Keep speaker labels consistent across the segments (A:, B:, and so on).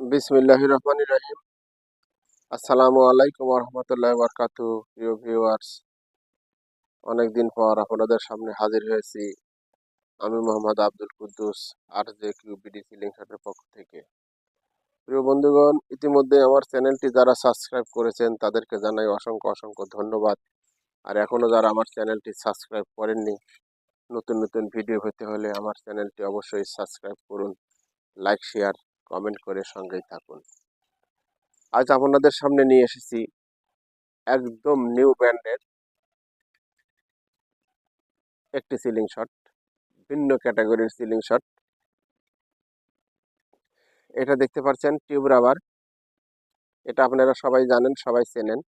A: বিসমিল্লাহ রহমান রাহিম আসসালামু আলাইকুম রহমতুল্লাহ বরকাতু প্রিয় ভিউয়ার্স অনেকদিন পর আপনাদের সামনে হাজির হয়েছি আমি মোহাম্মদ আব্দুল কুদ্দুস আর জে কিউ বিডি সিলিং শার্টের পক্ষ থেকে। প্রিয় বন্ধুগণ, ইতিমধ্যে আমার চ্যানেলটি যারা সাবস্ক্রাইব করেছেন, তাদেরকে জানাই অসংখ্য অসংখ্য ধন্যবাদ। আর এখনও যারা আমার চ্যানেলটি সাবস্ক্রাইব করেননি, নতুন নতুন ভিডিও পেতে হলে আমার চ্যানেলটি অবশ্যই সাবস্ক্রাইব করুন, লাইক, শেয়ার কমেন্ট করে সঙ্গেই থাকুন। আজ আপনাদের সামনে নিয়ে এসেছি একদম নিউ ব্র্যান্ডের একটি সিলিং শট ভিন্ন ক্যাটাগরির সিলিং শট এটা দেখতে পাচ্ছেন টিউব রাবার এটা আপনারা সবাই জানেন, সবাই চেনেন।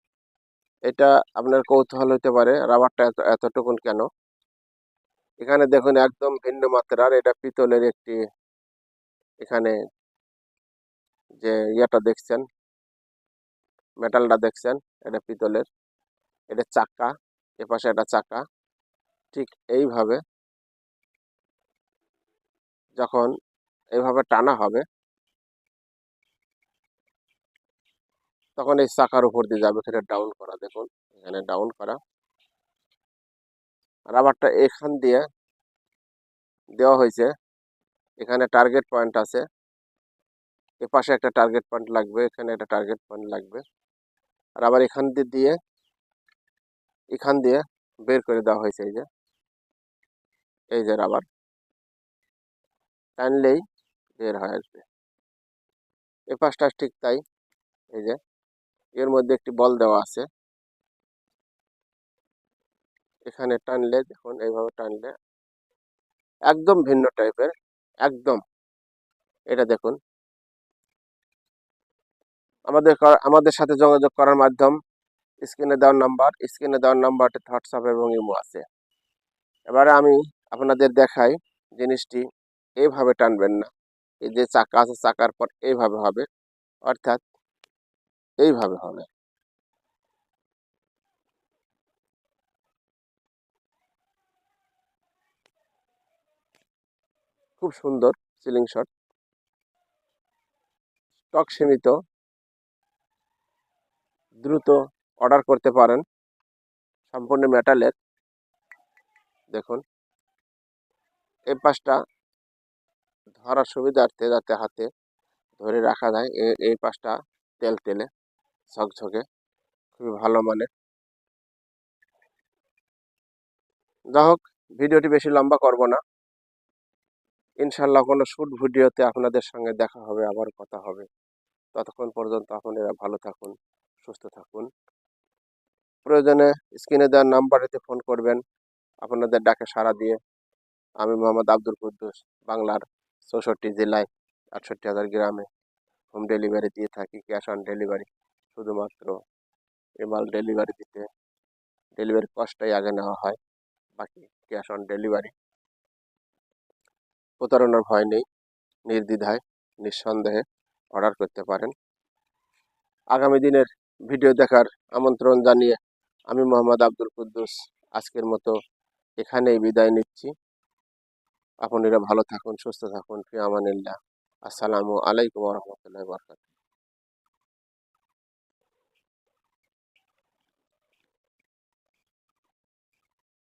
A: এটা আপনার কৌতূহল হতে পারে রাবারটা এত, এতটুকুন কেন? এখানে দেখুন একদম ভিন্ন মাত্রার, এটা পিতলের একটি এখানে যে ইয়েটা দেখছেন মেটালটা দেখছেন, এটা পিতলের, এটা চাকা, এপাশে একটা চাকা, ঠিক এইভাবে যখন এইভাবে টানা হবে, তখন এই চাকার উপর দিয়ে যাবে, সেটা ডাউন করা, দেখুন, এখানে ডাউন করা। রাবারটা এখান দিয়ে দেওয়া হয়েছে, এখানে টার্গেট পয়েন্ট আছে এপাশে একটা টার্গেট পয়েন্ট লাগবে, এখানে একটা টার্গেট পয়েন্ট লাগবে। আর আবার এখান দিয়ে দিয়ে, এখান দিয়ে বের করে দেওয়া হয়েছে এই যে। এই যে রাবার টানলেই বের হয়ে আসবে। এ পাশটা ঠিক তাই, এই যে। এর মধ্যে একটি বল দেওয়া আছে। এখানে টানলে, দেখুন এইভাবে টানলে, একদম ভিন্ন টাইপের একদম। এটা দেখুন। আমাদের আমাদের সাথে যোগাযোগ করার মাধ্যম স্ক্রিনে দেওয়ার নাম্বার স্ক্রিনে দেওয়ার নাম্বারটি হোয়াটসঅ্যাপ এবং ইমো আছে। এবারে আমি আপনাদের দেখাই জিনিসটি এইভাবে টানবেন না। এই যে চাকা আছে, চাকার পর এইভাবে হবে, অর্থাৎ এইভাবে হবে। খুব সুন্দর সিলিং শট স্টক সীমিত। দ্রুত অর্ডার করতে পারেন। সম্পূর্ণ মেটালের দেখুন। এই পাশটা ধরার সুবিধার্থে যাতে হাতে ধরে রাখা যায় এই পাশটা তেল তেলে ঝকঝকে। খুবই ভালো মানের। যা হোক ভিডিওটি বেশি লম্বা করব না। ইনশাল্লাহ কোনো শ্যুট ভিডিওতে আপনাদের সঙ্গে দেখা হবে, আবার কথা হবে। ততক্ষণ পর্যন্ত আপনারা ভালো থাকুন। সুস্থ থাকুন। প্রয়োজনে স্ক্রিনে দেওয়ার নাম্বারেতে ফোন করবেন। আপনাদের ডাকে সাড়া দিয়ে। আমি মোহাম্মদ আব্দুল কুদ্দুস, বাংলার চৌষট্টি জেলায় আটষট্টি হাজার গ্রামে হোম ডেলিভারি দিয়ে থাকি ক্যাশ অন ডেলিভারি শুধুমাত্র এমাল ডেলিভারি দিতে ডেলিভারি কস্টটাই আগে নেওয়া হয়, বাকি ক্যাশ অন ডেলিভারি প্রতারণার ভয় নেই, নির্দ্বিধায়, নিঃসন্দেহে অর্ডার করতে পারেন। আগামী দিনের ভিডিও দেখার আমন্ত্রণ জানিয়ে আমি মোহাম্মদ আব্দুল কুদ্দুস আজকের মতো এখানেই বিদায় নিচ্ছি। আপনারা ভালো থাকুন, সুস্থ থাকুন ফি আমানিল্লাহ। আসসালামু আলাইকুম রহমতুল্লাহ বরকাত